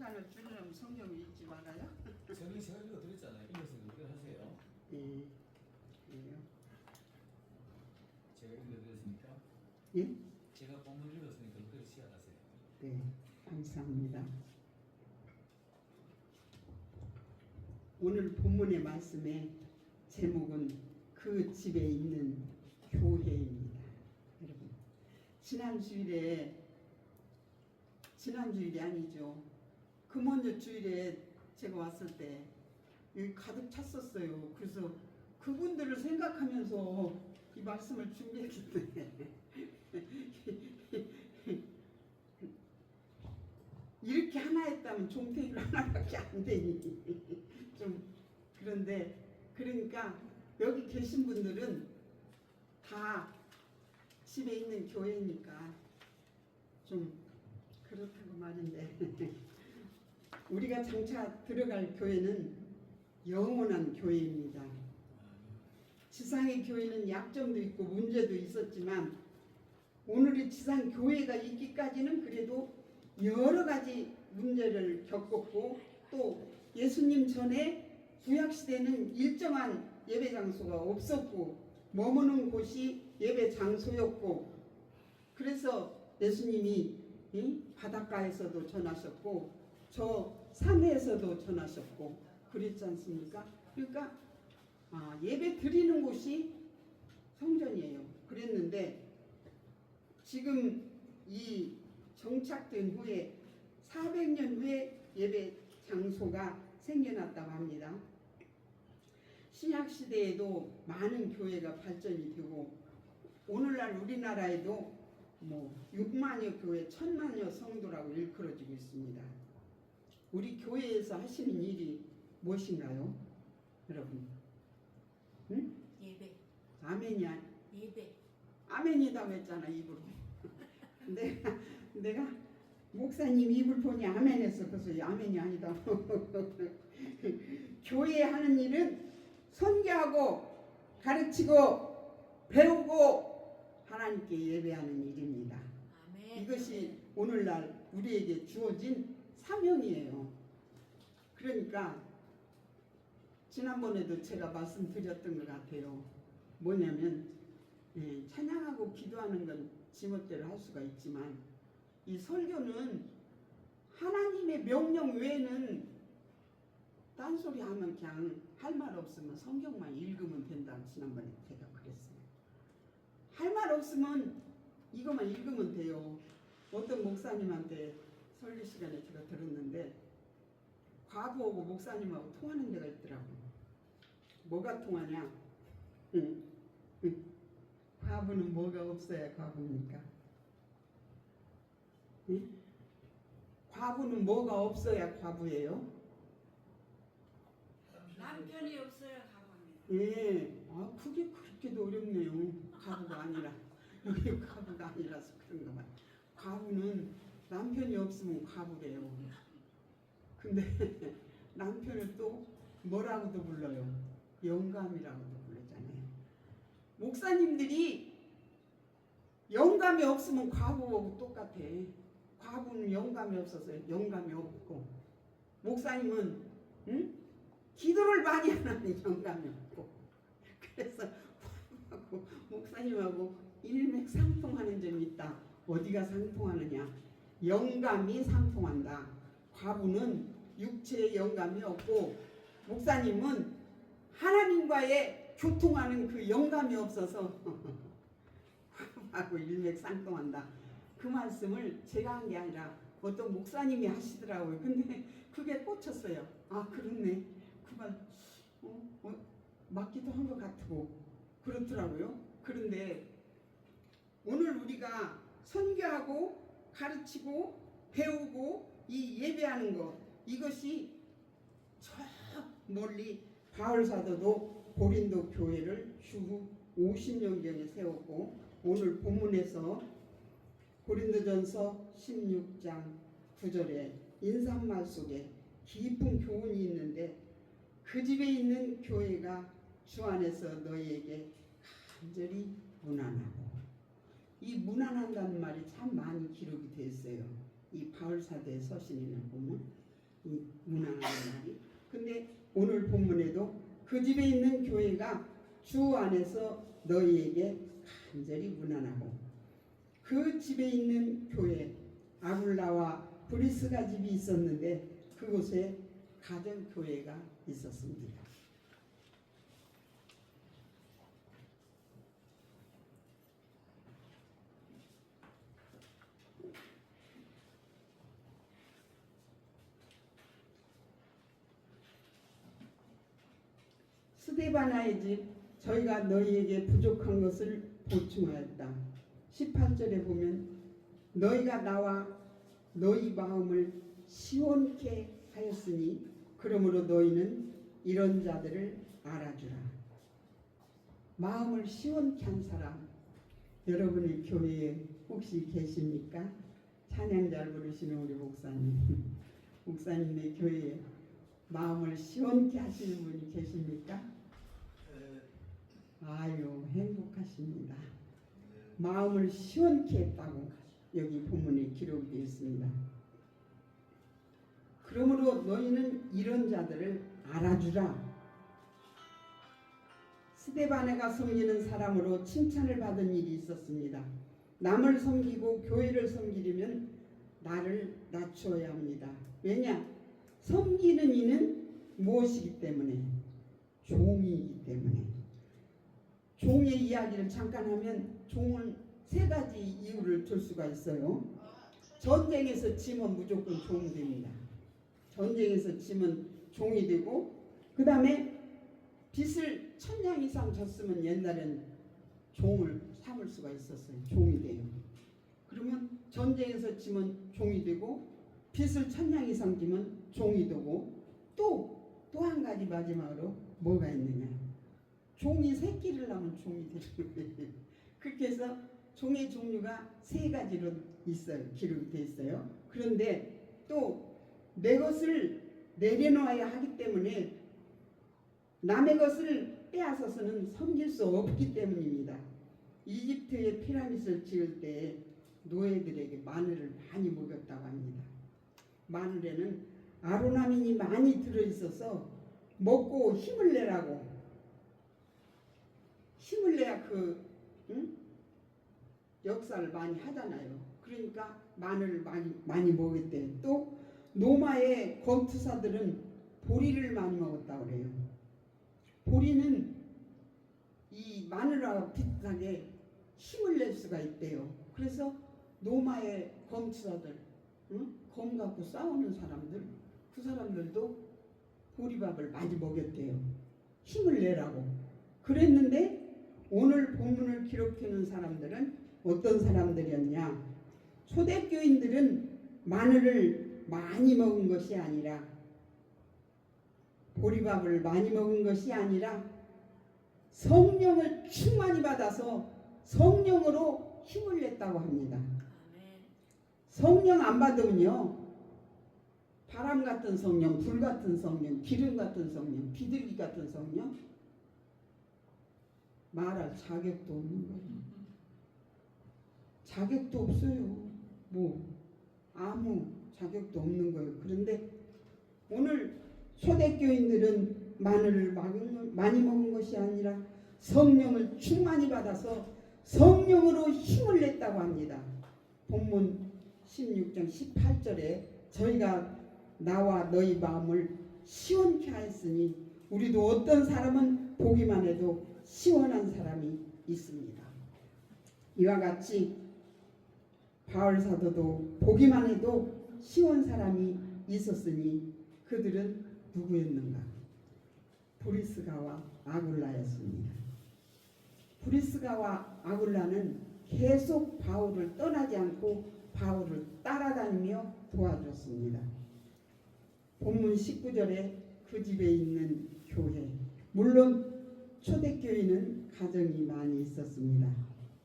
시간을 줄이려면 성경 읽지 말아요. 저기 제가 읽어드렸잖아요. 읽어서 그걸 하세요. 예. 그래요. 제가 읽어드렸으니까 예? 제가 본문 읽었으니까 그걸 시작하세요. 네. 감사합니다. 오늘 본문의 말씀의 제목은 그 집에 있는 교회입니다. 여러분, 지난 주일에 지난 주일이 아니죠. 그 먼저 주일에 제가 왔을 때 여기 가득 찼었어요. 그래서 그분들을 생각하면서 이 말씀을 준비했기 때문에 이렇게 하나 했다면 종태기로 하나밖에 안 되니 좀 그런데 그러니까 여기 계신 분들은 다 집에 있는 교회니까 좀 그렇다고 말인데 우리가 장차 들어갈 교회는 영원한 교회입니다. 지상의 교회는 약점도 있고 문제도 있었지만 오늘의 지상 교회가 있기까지는 그래도 여러 가지 문제를 겪었고 또 예수님 전에 구약 시대는 일정한 예배 장소가 없었고 머무는 곳이 예배 장소였고 그래서 예수님이 이 바닷가에서도 전하셨고 저 산에서도 전하셨고 그랬지 않습니까? 그러니까 아, 예배 드리는 곳이 성전이에요. 그랬는데 지금 이 정착된 후에 400년 후에 예배 장소가 생겨났다고 합니다. 신약 시대에도 많은 교회가 발전이 되고 오늘날 우리나라에도 뭐 6만여 교회, 1000만여 성도라고 일컬어지고 있습니다. 우리 교회에서 하시는 일이 무엇인가요? 여러분. 응? 예배, 아멘이야. 예배. 아멘이다고 했잖아 입으로. 내가 내가 목사님 입을 보니 아멘했어. 그래서 아멘이 아니다. 교회 하는 일은 선교하고 가르치고 배우고 하나님께 예배하는 일입니다. 아멘. 이것이 오늘날 우리에게 주어진 사명이에요. 그러니까 지난번에도 제가 말씀드렸던 것 같아요. 뭐냐면 예, 찬양하고 기도하는 건 지멋대로 할 수가 있지만 이 설교는 하나님의 명령 외에는 딴소리 하면 그냥 할 말 없으면 성경만 읽으면 된다고 지난번에 제가 그랬어요. 할 말 없으면 이것만 읽으면 돼요. 어떤 목사님한테 설교 시간에 제가 들었는데 과부하고 목사님하고 통하는 데가 있더라고요. 뭐가 통하냐? 응. 응. 과부는 뭐가 없어야 과부입니까? 응? 과부는 뭐가 없어야 과부예요? 남편이 없어야 가봅니다. 예, 아 그게 그렇게도 어렵네요. 과부가 아니라 여기 과부가 아니라서 그런가 봐요. 과부는 남편이 없으면 과부래요. 근데 남편을 또 뭐라고도 불러요? 영감이라고도 부르잖아요. 목사님들이 영감이 없으면 과부하고 똑같아. 과부는 영감이 없어서 영감이 없고 목사님은 응? 기도를 많이 하는 영감이 없고 그래서 과부하고 목사님하고 일맥상통하는 점이 있다. 어디가 상통하느냐? 영감이 상통한다. 과부는 육체의 영감이 없고 목사님은 하나님과의 교통하는 그 영감이 없어서 과부하고 일맥상통한다. 그 말씀을 제가 한 게 아니라 어떤 목사님이 하시더라고요. 근데 그게 꽂혔어요. 아 그렇네. 그말 어, 어, 맞기도 한 것 같고 그렇더라고요. 그런데 오늘 우리가 선교하고 가르치고 배우고 이 예배하는 것 이것이 저 멀리 바울 사도도 고린도 교회를 주 50년경에 세웠고 오늘 본문에서 고린도전서 16장 9절에 인사말 속에 깊은 교훈이 있는데 그 집에 있는 교회가 주 안에서 너희에게 간절히 무난하고 이 무난한다는 말이 참 기록이 됐어요. 이 바울 사도의 서신에는 보면 이 무난하는 말이. 근데 오늘 본문에도 그 집에 있는 교회가 주 안에서 너희에게 간절히 무난하고 그 집에 있는 교회 아굴라와 브리스가 집이 있었는데 그곳에 가정 교회가 있었습니다. 스데바나의 집 저희가 너희에게 부족한 것을 보충하였다. 18절에 보면 너희가 나와 너희 마음을 시원케 하였으니 그러므로 너희는 이런 자들을 알아주라. 마음을 시원케 한 사람 여러분의 교회에 혹시 계십니까? 찬양 잘 부르시는 우리 목사님 목사님의 교회에 마음을 시원케 하시는 분이 계십니까? 아유 행복하십니다. 마음을 시원케 했다고 여기 본문에 기록되어 있습니다. 그러므로 너희는 이런 자들을 알아주라. 스데바네가 섬기는 사람으로 칭찬을 받은 일이 있었습니다. 남을 섬기고 교회를 섬기려면 나를 낮추어야 합니다. 왜냐? 섬기는 이는 무엇이기 때문에? 종이기 때문에. 종의 이야기를 잠깐 하면 종은 세 가지 이유를 들 수가 있어요. 전쟁에서 지면 무조건 종이 됩니다. 전쟁에서 지면 종이 되고 그 다음에 빚을 천냥 이상 졌으면 옛날엔 종을 삼을 수가 있었어요. 종이 돼요. 그러면 전쟁에서 지면 종이 되고 빚을 천냥 이상 지면 종이 되고 또 또 한 가지 마지막으로 뭐가 있느냐? 종이 새끼를 낳으면 종이 되는. 그렇게 해서 종의 종류가 세 가지로 있어요. 기록이 돼 있어요. 그런데 또 내 것을 내려놓아야 하기 때문에 남의 것을 빼앗아서는 섬길 수 없기 때문입니다. 이집트의 피라미드를 지을 때 노예들에게 마늘을 많이 먹였다고 합니다. 마늘에는 아로나민이 많이 들어있어서 먹고 힘을 내라고 힘을 내야 그 응? 역사를 많이 하잖아요. 그러니까 마늘을 많이 많이 먹었대. 또 노마의 검투사들은 보리를 많이 먹었다 그래요. 보리는 이 마늘하고 비슷하게 힘을 낼 수가 있대요. 그래서 노마의 검투사들, 응? 검 갖고 싸우는 사람들, 그 사람들도 보리밥을 많이 먹였대요. 힘을 내라고. 그랬는데 오늘 본문을 기록해놓은 사람들은 어떤 사람들이었냐? 초대교인들은 마늘을 많이 먹은 것이 아니라 보리밥을 많이 먹은 것이 아니라 성령을 충만히 받아서 성령으로 힘을 냈다고 합니다. 성령 안 받으면요. 바람 같은 성령, 불 같은 성령, 기름 같은 성령, 비둘기 같은 성령 말할 자격도 없는 거예요. 자격도 없어요. 뭐 아무 자격도 없는 거예요. 그런데 오늘 초대교인들은 마늘을 많이 먹은 것이 아니라 성령을 충만히 받아서 성령으로 힘을 냈다고 합니다. 본문 16장 18절에 저희가 나와 너희 마음을 시원케 하였으니 우리도 어떤 사람은 보기만 해도 시원한 사람이 있습니다. 이와 같이 바울 사도도 보기만 해도 시원 사람이 있었으니 그들은 누구였는가? 브리스가와 아굴라였습니다. 브리스가와 아굴라는 계속 바울을 떠나지 않고 바울을 따라다니며 도와줬습니다. 본문 19절에 그 집에 있는 교회 물론 초대교회는 가정이 많이 있었습니다.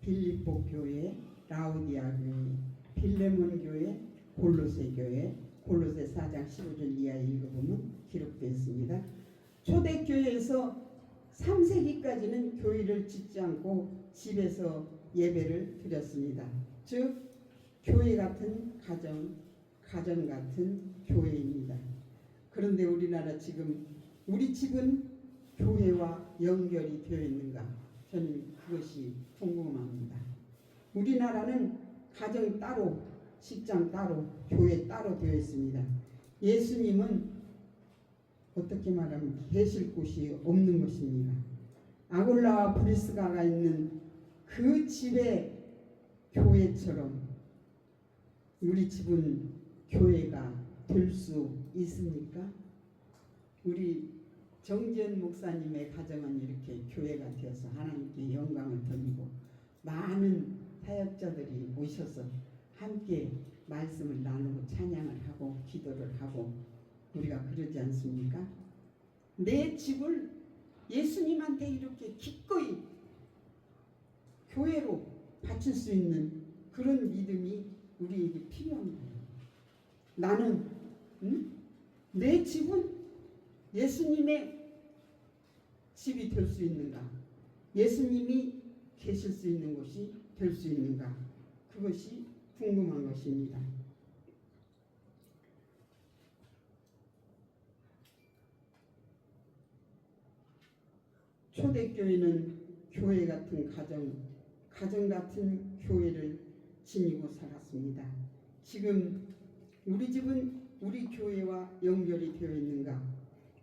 빌립보 교회, 라우디아 교회, 빌레몬 교회, 골로새 교회, 골로새 4장 15절 이하 읽어보면 기록되어 있습니다. 초대교회에서 3세기까지는 교회를 짓지 않고 집에서 예배를 드렸습니다. 즉 교회 같은 가정, 가정 같은 교회입니다. 그런데 우리나라 지금 우리 집은 교회와 연결이 되어 있는가? 저는 그것이 궁금합니다. 우리나라는 가정 따로, 직장 따로, 교회 따로 되어 있습니다. 예수님은 어떻게 말하면 계실 곳이 없는 것입니다. 아굴라와 브리스가가 있는 그 집의 교회처럼 우리 집은 교회가 될 수 있습니까? 우리 정지현 목사님의 가정은 이렇게 교회가 되어서 하나님께 영광을 돌리고 많은 사역자들이 오셔서 함께 말씀을 나누고 찬양을 하고 기도를 하고 우리가 그러지 않습니까? 내 집을 예수님한테 이렇게 기꺼이 교회로 바칠 수 있는 그런 믿음이 우리에게 필요한 거예요. 나는 응? 내 집은 예수님의 집이 될 수 있는가? 예수님이 계실 수 있는 곳이 될 수 있는가? 그것이 궁금한 것입니다. 초대교회는 교회 같은 가정, 가정 같은 교회를 지니고 살았습니다. 지금 우리 집은 우리 교회와 연결이 되어 있는가?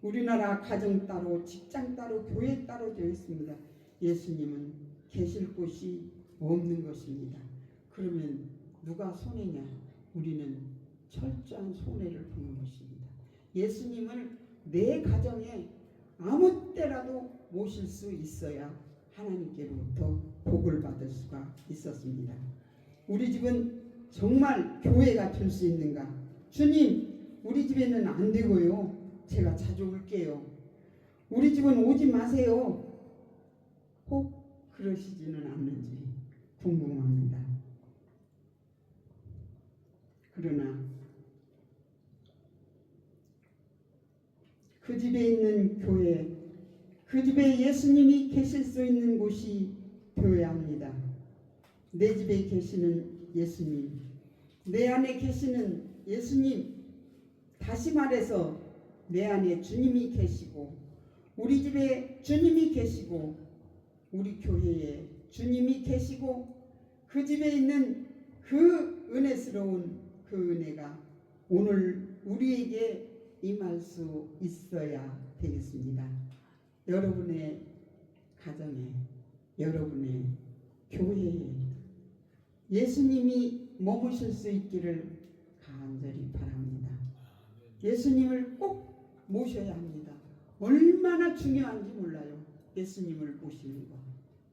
우리나라 가정 따로, 직장 따로, 교회 따로 되어 있습니다. 예수님은 계실 곳이 없는 것입니다. 그러면 누가 손해냐? 우리는 철저한 손해를 보는 것입니다. 예수님을 내 가정에 아무 때라도 모실 수 있어야 하나님께로부터 복을 받을 수가 있었습니다. 우리 집은 정말 교회가 될 수 있는가? 주님, 우리 집에는 안 되고요. 제가 자주 올게요. 우리 집은 오지 마세요. 꼭 그러시지는 않는지 궁금합니다. 그러나 그 집에 있는 교회, 그 집에 예수님이 계실 수 있는 곳이 되어야 합니다. 내 집에 계시는 예수님, 내 안에 계시는 예수님, 다시 말해서 내 안에 주님이 계시고, 우리 집에 주님이 계시고, 우리 교회에 주님이 계시고, 그 집에 있는 그 은혜스러운 그 은혜가 오늘 우리에게 임할 수 있어야 되겠습니다. 여러분의 가정에, 여러분의 교회에 예수님이 머무실 수 있기를 간절히 바랍니다. 예수님을 꼭 모셔야 합니다. 얼마나 중요한지 몰라요. 예수님을 모시는 거.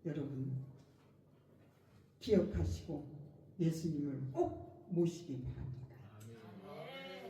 여러분 기억하시고 예수님을 꼭 모시기 바랍니다.